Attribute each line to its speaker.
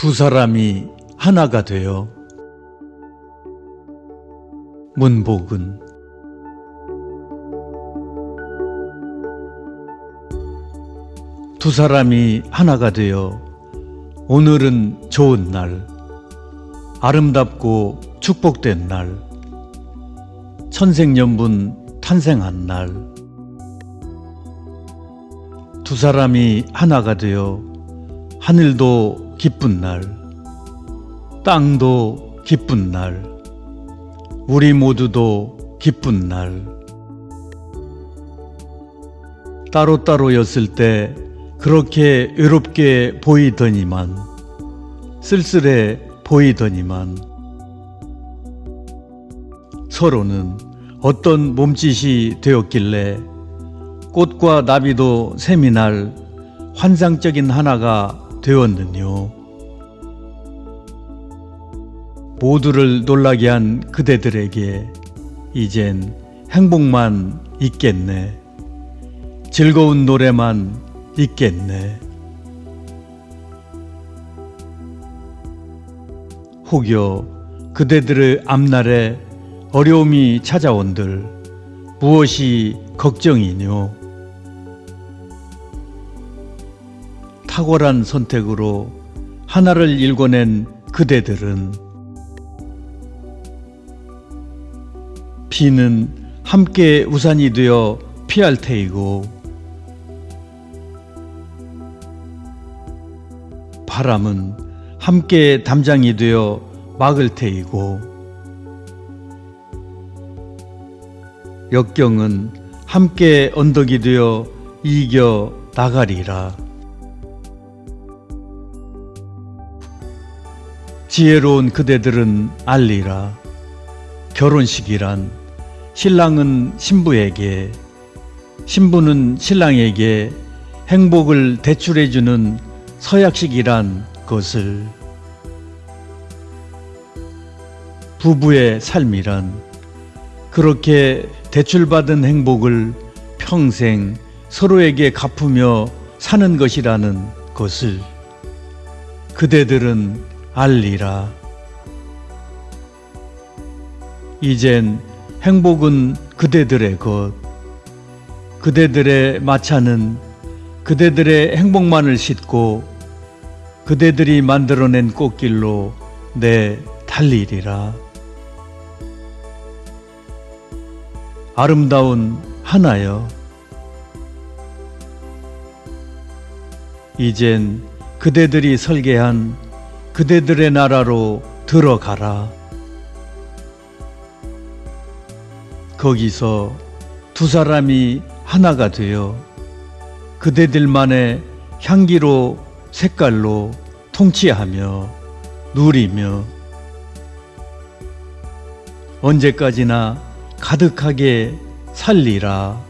Speaker 1: 두 사람이 하나가 되어 문복은 두 사람이 하나가 되어 오늘은 좋은 날, 아름답고 축복된 날, 천생연분 탄생한 날, 두 사람이 하나가 되어 하늘도 기쁜 날, 땅도 기쁜 날, 우리 모두도 기쁜 날. 따로따로였을 때 그렇게 외롭게 보이더니만, 쓸쓸해 보이더니만, 서로는 어떤 몸짓이 되었길래 꽃과 나비도 샘이 날 환상적인 하나가 되었느뇨. 모두를 놀라게 한 그대들에게 이젠 행복만 있겠네. 즐거운 노래만 있겠네. 혹여 그대들의 앞날에 어려움이 찾아온들 무엇이 걱정이뇨? 탁월한 선택으로 하나를 일궈낸 그대들은 비는 함께 우산이 되어 피할 테이고 바람은 함께 담장이 되어 막을 테이고 역경은 함께 언덕이 되어 이겨 나가리라. 지혜로운 그대들은 알리라. 결혼식이란 신랑은 신부에게, 신부는 신랑에게 행복을 대출해주는 서약식이란 것을 부부의 삶이란 그렇게 대출받은 행복을 평생 서로에게 갚으며 사는 것이라는 것을 그대들은 알리라. 이젠 행복은 그대들의 것, 그대들의 마차는 그대들의 행복만을 싣고 그대들이 만들어낸 꽃길로 내 달리리라. 아름다운 하나여. 이젠 그대들이 설계한 그대들의 나라로 들어가라. 거기서 두 사람이 하나가 되어 그대들만의 향기로 색깔로 통치하며 누리며 언제까지나 가득하게 살리라.